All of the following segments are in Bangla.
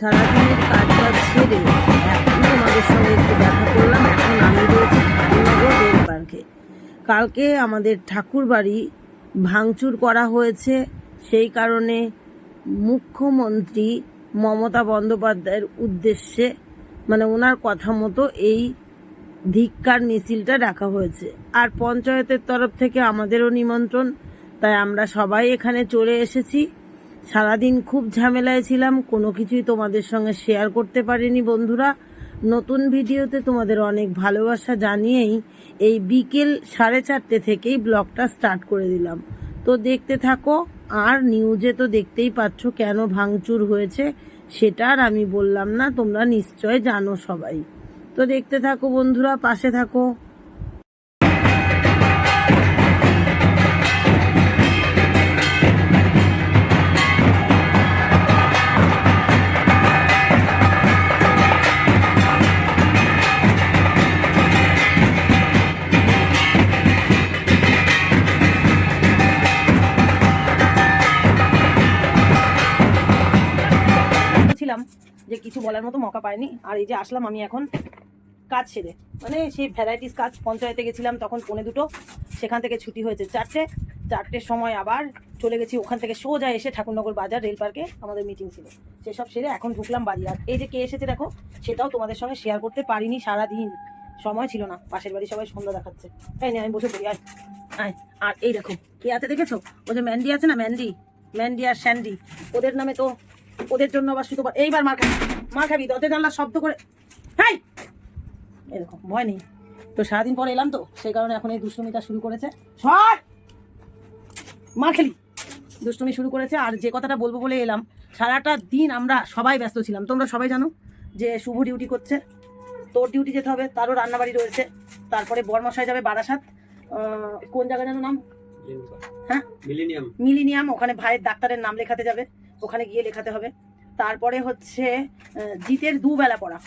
সারাদিনের কাজ বাজ সেরে এখন তোমাদের সঙ্গে একটু দেখা করলাম। এখন আমি রয়েছি ঠাকুরনগর রেল পার্কে। কালকে আমাদের ঠাকুর বাড়ি ভাঙচুর করা হয়েছে। সেই কারণে মুখ্যমন্ত্রী মমতা বন্দ্যোপাধ্যায়ের উদ্দেশ্যে মানে ওনার কথা মতো এই ধিক্কার মিছিলটা ডাকা হয়েছে। আর পঞ্চায়েতের তরফ থেকে আমাদেরও নিমন্ত্রণ, তাই আমরা সবাই এখানে চলে এসেছি। সারাদিন খুব ঝামেলায় ছিলাম, কোনো কিছুই তোমাদের সঙ্গে শেয়ার করতে পারিনি বন্ধুরা। নতুন ভিডিওতে তোমাদের অনেক ভালোবাসা জানিয়েই এই বিকেল সাড়ে চারটে থেকেই ব্লগটা স্টার্ট করে দিলাম। তো দেখতে থাকো, আর নিউজে তো দেখতেই পাচ্ছ কেন ভাঙচুর হয়েছে, সেটা আর আমি বললাম না, তোমরা নিশ্চয় জানো সবাই। তো দেখতে থাকো বন্ধুরা, পাশে থাকো। বলার মতো মকা পায়নি আর এই যে আসলাম আমি এখন কাজ সেরে। মানে সেই ভ্যারাইটিস কাজ, পঞ্চায়েতে গেছিলাম তখন পৌনে দুটো, সেখান থেকে ছুটি হয়েছে চারটে। চারটের সময় আবার চলে গেছি, ওখান থেকে সোজা এসে ঠাকুরনগর বাজার, রেল পার্কে আমাদের মিটিং ছিল। সেসব সেরে এখন ঢুকলাম বাড়ি আর এই যে কে এসেছে দেখো, সেটাও তোমাদের সঙ্গে শেয়ার করতে পারিনি সারা দিন সময় ছিল না, পাশের বাড়ি সবাই সন্ধ্যা দেখাচ্ছে। তাই না, আমি বসে পড়ি, আয়। আয়, আর এই দেখো, কে আছে দেখেছ? ও যে ম্যান্ডি আছে না ম্যান্ডি ম্যান্ডি আর স্যান্ডি ওদের নামে তো, ওদের জন্য আবার শুধু এইবার মার মার খাবি দরজা জানলা শব্দ করে। হাই! এরকম ভয় নেই। তো সারাদিন পরে এলাম তো সেই কারণে এখন এই দুষ্টুমিটা শুরু করেছে। সর! মার খেলি। দুষ্টুমি শুরু করেছে আর যে কথাটা বলব বলে এলাম সারাটা দিন আমরা সবাই ব্যস্ত ছিলাম। তোমরা সবাই জানো যে শুভ ডিউটি করছে। তোর ডিউটি যেতে হবে তারও রান্নাবাড়ি রয়েছে। তারপরে বরমশাই যাবে বারাসাত। কোন জায়গা যেন নাম? হ্যাঁ? মিলেনিয়াম। মিলিনিয়াম ওখানে ভাইয়ের ডাক্তারের নাম লেখাতে যাবে। ওখানে গিয়ে লেখাতে হবে। তারপরে হচ্ছে জিতের দুবেলা পড়া।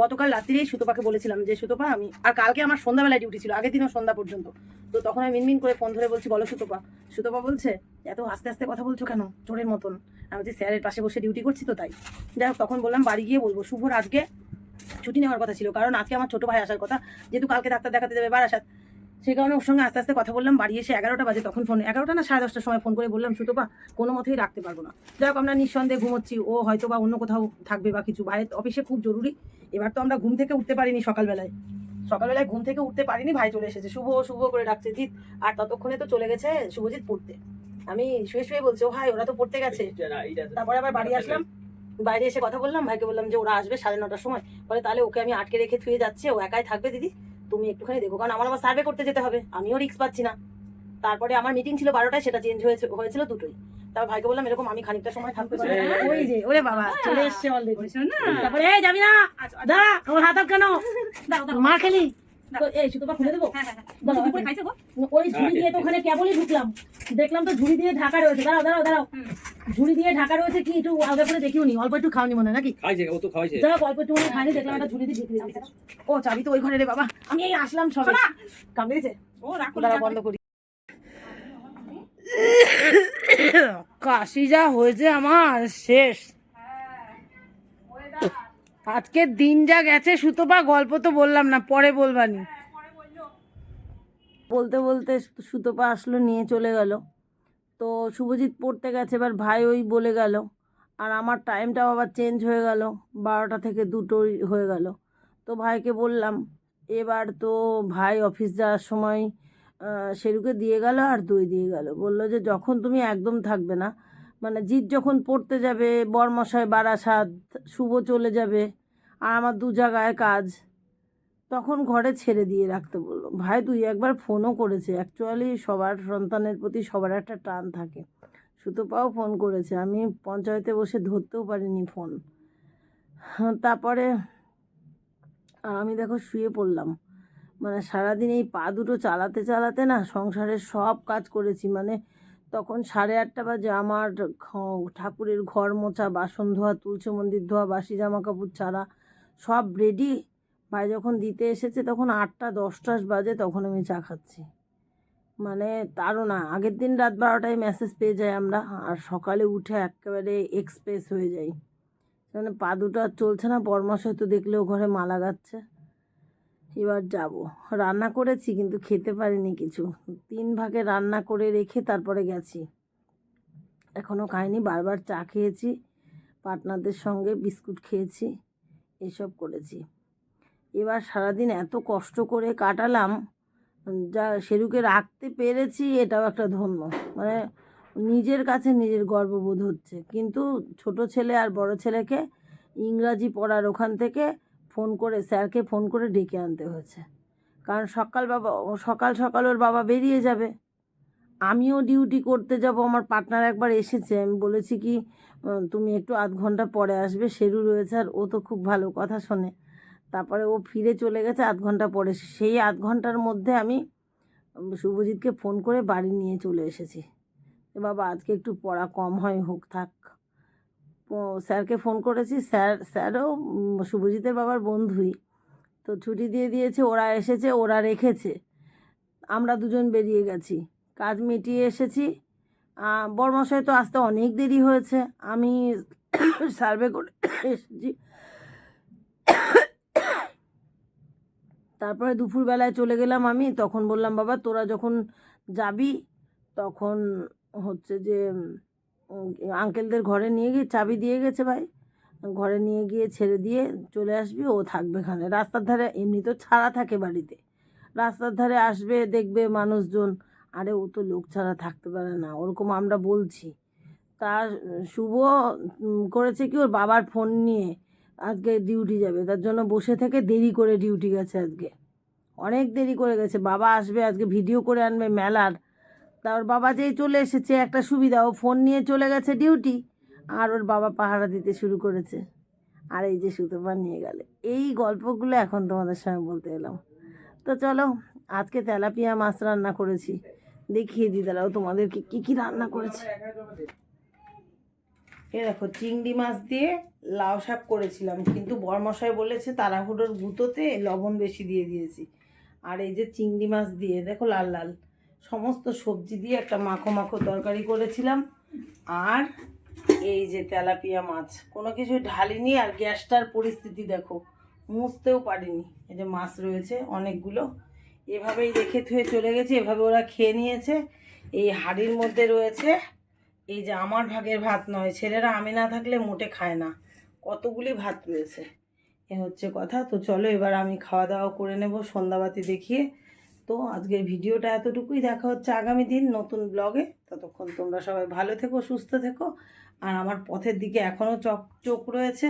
গতকাল রাত্রিরেই সুতোপাকে বলেছিলাম যে, সুতোপা, আমি আর কালকে আমার সন্ধ্যাবেলায় ডিউটি ছিল, আগের দিনও সন্ধ্যা পর্যন্ত। তো তখন আমি মিনমিন করে ফোন ধরে বলছি, বলো সুতোপা। সুতোপা বলছে, এত আস্তে আস্তে কথা বলছো কেন? চোরের মতন। আমি বলছি, স্যারের পাশে বসে ডিউটি করছি তো তাই। যাই তখন বললাম, বাড়ি গিয়ে বলব। শুভর আজকে ছুটি নেওয়ার কথা ছিল, কারণ আজকে আমার ছোটো ভাই আসার কথা। যেহেতু কালকে ডাক্তার দেখাতে যাবে বারাসাত সেই কারণে ওর সঙ্গে আস্তে আস্তে কথা বললাম। বাড়ি এসে এগারোটা বাজে তখন ফোন এগারোটা না সাড়ে দশটার সময় ফোন করে বললাম, সুতোপা, কোনো মতেই রাখতে পারব না। যাই হোক, আমরা নিঃসন্দেহে ঘুমোচ্ছি। ও হয়তো বা অন্য কোথাও থাকবে বা কিছু। ভাইয়ের অফিসে খুব জরুরি। এবার তো আমরা ঘুম থেকে উঠতে পারিনি সকালবেলায়। সকালবেলায় ঘুম থেকে উঠতে পারিনি, ভাই চলে এসেছে। শুভ শুভ করে ডাকছে, জিৎ, আর ততক্ষণে তো চলে গেছে শুভজিৎ পড়তে। আমি শুয়ে শুয়ে বলছি, ও ভাই ওরা তো পড়তে গেছে। তারপরে আবার বাড়ি আসলাম। বাইরে এসে কথা বললাম। ভাইকে বললাম যে, ওরা আসবে সাড়ে নটার সময়। বলে, তাহলে ওকে আমি আটকে রেখে থুয়ে যাচ্ছে। ও একাই থাকবে, দিদি? তুমি একটুখানি দেখো কারণ আমার আবার সার্ভে করতে যেতে হবে। আমিও রিস্ক পাচ্ছি না। তারপরে আমার মিটিং ছিল বারোটায় সেটা চেঞ্জ হয়েছে হয়েছিল দুটোই তারপর ভাইকে বললাম এরকম আমি খানিকটা সময় থাকতে পারি ওই যে ওরে বাবা চলে এসছে অলরেডি তারপরে এই যাবি না। দাঁড়া আমার হাত কেন? মার খেলি। এই সুতোটা খুলে দেবো? ওই ঝুড়ি দিয়ে তো ওখানে কেবলই ঢুকলাম। দেখলাম তো ঝুড়ি দিয়ে ঢাকা রয়েছে। দাঁড়াও দাঁড়াও দাঁড়াও। ঝুড়ি দিয়ে ঢাকা রয়েছে কি একটু আলাদা করে দেখিও নি? অল্প একটু খাওনি মনে হয় নাকি? খাইছে ও তো খাইছে যাক অল্প একটু মনে খাইনি দেখলাম একটা ঝুড়ি দিয়ে ঢেকে দিয়েছে ও চাবি তো ওই ঘরে রে বাবা। আমি এই আসলাম সবে। কামড়েছে ও রাখো দাঁড়া বন্ধ করি। কাশি যা হয়েছে আমার শেষ। আজকের দিন যা গেছে সুতোপা গল্প তো বললাম না পরে বলবানি। বলতে বলতে সুতোপা আসলো নিয়ে চলে গেল। তো শুভজিৎ পড়তে গেছে, এবার ভাই ওই বলে গেল। আর আমার টাইমটাও আবার চেঞ্জ হয়ে গেল, বারোটা থেকে দুটোই হয়ে গেল। তো ভাইকে বললাম, এবার তো ভাই অফিস যাওয়ার সময় সেরুকে দিয়ে গেল আর দই দিয়ে গেল। বলল যে যখন তুমি একদম থাকবে না মানে জিৎ যখন পড়তে যাবে, বরমশাই বারাসাত, শুভ চলে যাবে, আর আমার দু জায়গায় কাজ তখন ঘরে ছেড়ে দিয়ে রাখতে বলল ভাই তুই একবার ফোনও করেছে। অ্যাকচুয়ালি সবার সন্তানের প্রতি সবার একটা টান থাকে। সুতোপাও ফোন করেছে। আমি পঞ্চায়েতে বসে ধরতেও পারিনি ফোন। হ্যাঁ, তারপরে আর আমি দেখো শুয়ে পড়লাম। মানে সারাদিন এই পা দুটো চালাতে চালাতে না সংসারের সব কাজ করেছি। মানে তখন সাড়ে আটটা বাজে আমার ঠাকুরের ঘর মোছা বাসন ধোয়া তুলসী মন্দির ধোয়া বাসি জামা কাপড় ছাড়া সব রেডি ভাই যখন দিতে এসেছে তখন আটটা, দশটা বাজে তখন আমি চা খাচ্ছি। মানে তারও না, আগের দিন রাত বারোটায় মেসেজ পেয়ে যাই আমরা, আর সকালে উঠে একেবারে এক্সপ্রেস হয়ে যাই। মানে পা দুটো আর চলছে না বরমাস হয়তো দেখলেও ঘরে মালা গাচ্ছে। এবার যাব। রান্না করেছি কিন্তু খেতে পারিনি কিছু। তিন ভাগে রান্না করে রেখে তারপরে গেছি। এখনও খাইনি, বারবার চা খেয়েছি পার্টনারদের সঙ্গে বিস্কুট খেয়েছি, এসব করেছি। এবার সারাদিন এত কষ্ট করে কাটালাম, যা সেরুকে রাখতে পেরেছি এটাও একটা ধন্য মানে নিজের কাছে নিজের গর্ববোধ হচ্ছে। কিন্তু ছোট ছেলে আর বড় ছেলেকে ইংরাজি পড়ার ওখান থেকে ফোন করে, স্যারকে ফোন করে ডেকে আনতে হয়েছে। কারণ সকাল বাবা সকাল সকাল ওর বাবা বেরিয়ে যাবে। আমিও ডিউটি করতে যাব, আমার পার্টনার একবার এসেছে। আমি বলেছি কি তুমি একটু আধ ঘণ্টা পরে আসবে, সেরু রয়েছে আর ও তো খুব ভালো কথা শোনে। তারপরে ও ফিরে চলে গেছে আধ ঘণ্টা পরে। সেই আধ ঘণ্টার মধ্যে আমি শুভজিৎকে ফোন করে বাড়ি নিয়ে চলে এসেছি। বাবা আজকে একটু পড়া কম হয় হোক থাক। স্যারকে ফোন করেছি। স্যার স্যারও শুভজিতের বাবার বন্ধুই। তো ছুটি দিয়ে দিয়েছে ওরা এসেছে ওরা রেখেছে। আমরা দুজন বেরিয়ে গেছি। কাজ মিটিয়ে এসেছি। আহ, তো আসতে অনেক দেরি হয়েছে। আমি সার্ভে করে এসেছি। তারপরে দুপুরবেলায় চলে গেলাম আমি, তখন বললাম, বাবা, তোরা যখন যাবি, তখন হচ্ছে যে আঙ্কেলদের ঘরে নিয়ে গিয়ে চাবি দিয়ে গেছে ভাই। ঘরে নিয়ে গিয়ে ছেড়ে দিয়ে চলে আসবি, ও থাকবে এখানে। রাস্তার ধারে এমনি তো ছাড়া থাকে বাড়িতে। রাস্তার ধারে আসবে, দেখবে মানুষজন, আরে, ও তো লোক ছাড়া থাকতে পারে না, ওরকম আমরা বলছি। তার শুভ করেছে কি, ওর বাবার ফোন নিয়ে আজকে ডিউটি যাবে। তার জন্য বসে থেকে দেরি করে ডিউটি গেছে আজকে। অনেক দেরি করে গেছে। বাবা আসবে, আজকে ভিডিও করে আনবে মেলার। তার বাবা যেই চলে এসেছে, একটা সুবিধা, ও ফোন নিয়ে চলে গেছে ডিউটি আর ওর বাবা পাহারা দিতে শুরু করেছে। আর এই যে সুতোপা নিয়ে গেলে। এই গল্পগুলো এখন তোমাদের সঙ্গে বলতে এলাম। তো চলো, আজকে তেলাপিয়া মাছ রান্না করেছি। দেখিয়ে দিই, দাঁড়াও তোমাদেরকে কী কী রান্না করেছি। এ দেখো, চিংড়ি মাছ দিয়ে লাউ শাক করেছিলাম, কিন্তু বরমশাই বলেছে তাড়াহুড়োর গুঁতোতে লবণ বেশি দিয়ে দিয়েছি। আর এই যে চিংড়ি মাছ দিয়ে, দেখো লাল লাল, সমস্ত সবজি দিয়ে একটা মাখো মাখো তরকারি করেছিলাম। আর এই যে তেলাপিয়া মাছ, কোনো কিছু ঢালিনি, আর গ্যাসটার পরিস্থিতি দেখো, মুছতেও পারিনি। এই যে মাছ রয়েছে অনেকগুলো, এভাবেই রেখে থুয়ে চলে গেছে, এভাবে ওরা খেয়ে নিয়েছে। এই হাড়ির মধ্যে রয়েছে এই যে আমার ভাগের ভাত নয়, ছেলেরা আমি না থাকলে মোটে খায় না। কতগুলি ভাত রয়েছে? এ হচ্ছে কথা। তো চলো এবার আমি খাওয়া দাওয়া করে নেব, সন্ধ্যাবাতি দেখিয়ে। তো আজকের ভিডিওটা এতটুকুই। দেখা হচ্ছে আগামী দিন নতুন ব্লগে। ততক্ষণ তোমরা সবাই ভালো থেকো, সুস্থ থেকো। আর আমার পথের দিকে এখনও চক চোখ রয়েছে।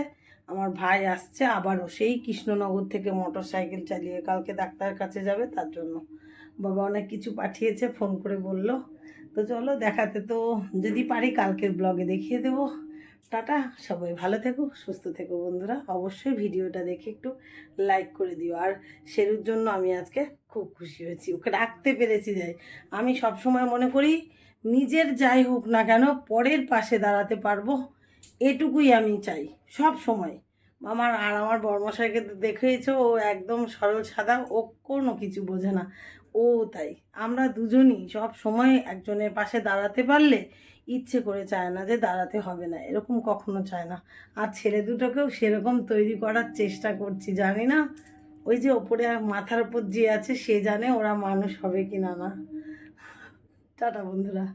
আমার ভাই আসছে, আবারও সেই কৃষ্ণনগর থেকে মোটর সাইকেল চালিয়ে কালকে ডাক্তারের কাছে যাবে তার জন্য। বাবা অনেক কিছু পাঠিয়েছে, ফোন করে বলল। তো চলো দেখাতে তো, যদি পারি কালকের ব্লগে দেখিয়ে দেবো। টাটা, সবাই ভালো থেকো, সুস্থ থেকো বন্ধুরা। অবশ্যই ভিডিওটা দেখে একটু লাইক করে দিও। আর শেরুর জন্য আমি আজকে খুব খুশি হয়েছি, ওকে রাখতে পেরেছি যাই। আমি সব সময় মনে করি, নিজের যাই হোক না কেন, পরের পাশে দাঁড়াতে পারব। এটুকুই আমি চাই, সব সময়। আমার, আর আমার বর্মশাইকে দেখেইছো, ও একদম সরল সাদা, ও কোনো কিছু বোঝে না। ও তাই, আমরা দুজনই সব সময় একজনের পাশে দাঁড়াতে পারলে ইচ্ছে করে চায় না যে দাঁড়াতে হবে না, এরকম কখনো চায় না। আর ছেলে দুটোকেও সেরকম তৈরি করার চেষ্টা করছি, জানি না? ওই যে ওপরে মাথার ওপর যে আছে, সে জানে ওরা মানুষ হবে কি না না। টাটা বন্ধুরা।